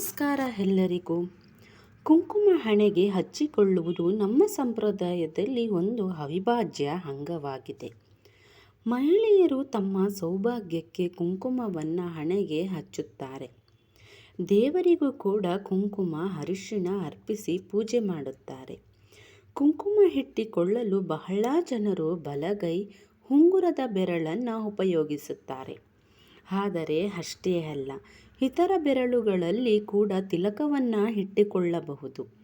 ನಮಸ್ಕಾರ ಎಲ್ಲರಿಗೂ. ಕುಂಕುಮ ಹಣೆಗೆ ಹಚ್ಚಿಕೊಳ್ಳುವುದು ನಮ್ಮ ಸಂಪ್ರದಾಯದಲ್ಲಿ ಒಂದು ಅವಿಭಾಜ್ಯ ಅಂಗವಾಗಿದೆ. ಮಹಿಳೆಯರು ತಮ್ಮ ಸೌಭಾಗ್ಯಕ್ಕೆ ಕುಂಕುಮವನ್ನು ಹಣೆಗೆ ಹಚ್ಚುತ್ತಾರೆ. ದೇವರಿಗೂ ಕೂಡ ಕುಂಕುಮ ಅರಿಶಿಣ ಅರ್ಪಿಸಿ ಪೂಜೆ ಮಾಡುತ್ತಾರೆ. ಕುಂಕುಮ ಇಟ್ಟಿಕೊಳ್ಳಲು ಬಹಳ ಜನರು ಬಲಗೈ ಉಂಗುರದ ಬೆರಳನ್ನು ಉಪಯೋಗಿಸುತ್ತಾರೆ. ಆದರೆ ಅಷ್ಟೇ ಅಲ್ಲ ಇತರ ಬೆರಳುಗಳಲ್ಲಿ ಕೂಡ ತಿಲಕವನ್ನು ಇಟ್ಟುಕೊಳ್ಳಬಹುದು.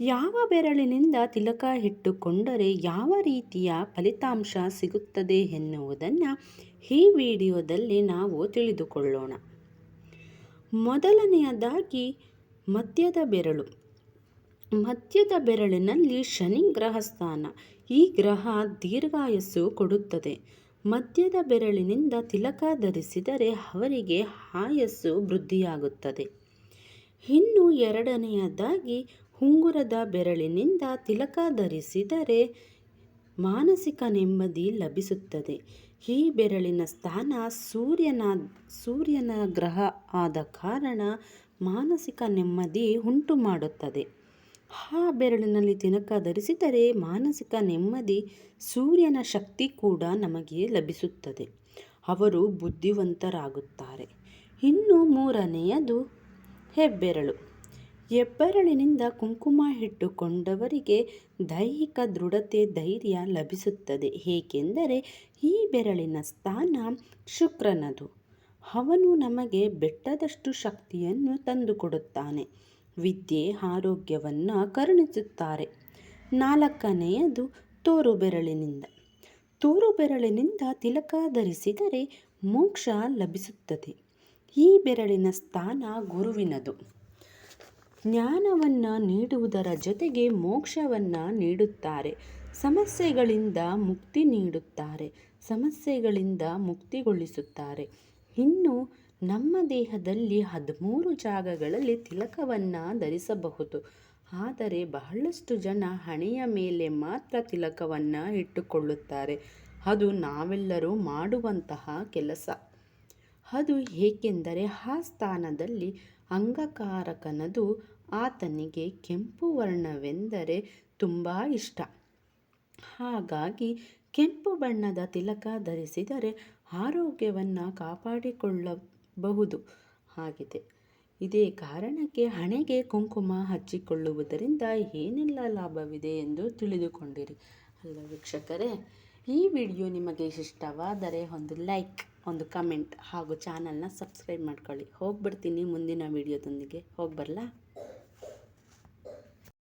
ಯಾವ ಬೆರಳಿನಿಂದ ತಿಲಕ ಇಟ್ಟುಕೊಂಡರೆ ಯಾವ ರೀತಿಯ ಫಲಿತಾಂಶ ಸಿಗುತ್ತದೆ ಎನ್ನುವುದನ್ನು ಈ ವಿಡಿಯೋದಲ್ಲಿ ನಾವು ತಿಳಿದುಕೊಳ್ಳೋಣ. ಮೊದಲನೆಯದಾಗಿ ಮಧ್ಯದ ಬೆರಳು. ಮಧ್ಯದ ಬೆರಳಿನಲ್ಲಿ ಶನಿ ಗ್ರಹ ಸ್ಥಾನ ಈ ಗ್ರಹ ದೀರ್ಘಾಯಸ್ಸು ಕೊಡುತ್ತದೆ. ಮಧ್ಯದ ಬೆರಳಿನಿಂದ ತಿಲಕ ಧರಿಸಿದರೆ ಅವರಿಗೆ ಆಯಸ್ಸು ವೃದ್ಧಿಯಾಗುತ್ತದೆ. ಇನ್ನು ಎರಡನೆಯದಾಗಿ, ಉಂಗುರದ ಬೆರಳಿನಿಂದ ತಿಲಕ ಧರಿಸಿದರೆ ಮಾನಸಿಕ ನೆಮ್ಮದಿ ಲಭಿಸುತ್ತದೆ. ಈ ಬೆರಳಿನ ಸ್ಥಾನ ಸೂರ್ಯನ ಸೂರ್ಯನ ಗ್ರಹ ಆದ ಕಾರಣ ಮಾನಸಿಕ ನೆಮ್ಮದಿ ಉಂಟು ಮಾಡುತ್ತದೆ ಆ ಬೆರಳಿನಲ್ಲಿ ತಿನಕ ಧರಿಸಿದರೆ ಮಾನಸಿಕ ನೆಮ್ಮದಿ ಸೂರ್ಯನ ಶಕ್ತಿ ಕೂಡ ನಮಗೆ ಲಭಿಸುತ್ತದೆ. ಅವರು ಬುದ್ಧಿವಂತರಾಗುತ್ತಾರೆ. ಇನ್ನು ಮೂರನೆಯದು ಹೆಬ್ಬೆರಳು. ಹೆಬ್ಬೆರಳಿನಿಂದ ಕುಂಕುಮ ಇಟ್ಟುಕೊಂಡವರಿಗೆ ದೈಹಿಕ ದೃಢತೆ, ಧೈರ್ಯ ಲಭಿಸುತ್ತದೆ. ಏಕೆಂದರೆ ಈ ಬೆರಳಿನ ಸ್ಥಾನ ಶುಕ್ರನದು. ಅವನು ನಮಗೆ ಬೆಟ್ಟದಷ್ಟು ಶಕ್ತಿಯನ್ನು ತಂದುಕೊಡುತ್ತಾನೆ. ವಿದ್ಯೆ ಆರೋಗ್ಯವನ್ನು ಕರುಣಿಸುತ್ತಾರೆ. ನಾಲ್ಕನೆಯದು ತೋರು ಬೆರಳಿನಿಂದ. ತೋರು ಬೆರಳಿನಿಂದ ತಿಲಕ ಧರಿಸಿದರೆ ಮೋಕ್ಷ ಲಭಿಸುತ್ತದೆ. ಈ ಬೆರಳಿನ ಸ್ಥಾನ ಗುರುವಿನದು. ಜ್ಞಾನವನ್ನು ನೀಡುವುದರ ಜೊತೆಗೆ ಮೋಕ್ಷವನ್ನು ನೀಡುತ್ತಾರೆ. ಸಮಸ್ಯೆಗಳಿಂದ ಮುಕ್ತಿ ನೀಡುತ್ತಾರೆ. ಸಮಸ್ಯೆಗಳಿಂದ ಮುಕ್ತಿಗೊಳಿಸುತ್ತಾರೆ. ಇನ್ನು ನಮ್ಮ ದೇಹದಲ್ಲಿ ಹದಿಮೂರು ಜಾಗಗಳಲ್ಲಿ ತಿಲಕವನ್ನು ಧರಿಸಬಹುದು. ಆದರೆ ಬಹಳಷ್ಟು ಜನ ಹಣೆಯ ಮೇಲೆ ಮಾತ್ರ ತಿಲಕವನ್ನು ಇಟ್ಟುಕೊಳ್ಳುತ್ತಾರೆ. ಅದು ನಾವೆಲ್ಲರೂ ಮಾಡುವಂತಹ ಕೆಲಸ. ಅದು ಏಕೆಂದರೆ ಆ ಸ್ಥಾನದಲ್ಲಿ ಅಂಗಕಾರಕನದು ಆತನಿಗೆ ಕೆಂಪು ವರ್ಣವೆಂದರೆ ತುಂಬ ಇಷ್ಟ. ಹಾಗಾಗಿ ಕೆಂಪು ಬಣ್ಣದ ತಿಲಕ ಧರಿಸಿದರೆ ಆರೋಗ್ಯವನ್ನು ಕಾಪಾಡಿಕೊಳ್ಳಬಹುದು ಆಗಿದೆ ಇದೇ ಕಾರಣಕ್ಕೆ ಹಣೆಗೆ ಕುಂಕುಮ ಹಚ್ಚಿಕೊಳ್ಳುವುದರಿಂದ ಏನೆಲ್ಲ ಲಾಭವಿದೆ ಎಂದು ತಿಳಿದುಕೊಂಡಿರಿ. ಅಲ್ಲ ವೀಕ್ಷಕರೇ, ಈ ವಿಡಿಯೋ ನಿಮಗೆ ಇಷ್ಟವಾದರೆ ಒಂದು ಲೈಕ್, ಒಂದು ಕಮೆಂಟ್ ಹಾಗೂ ಚಾನಲ್ನ ಸಬ್ಸ್ಕ್ರೈಬ್ ಮಾಡ್ಕೊಳ್ಳಿ. ಹೋಗ್ಬಿಡ್ತೀನಿ ಮುಂದಿನ ವಿಡಿಯೋದೊಂದಿಗೆ. ಹೋಗಿ ಬರಲಾ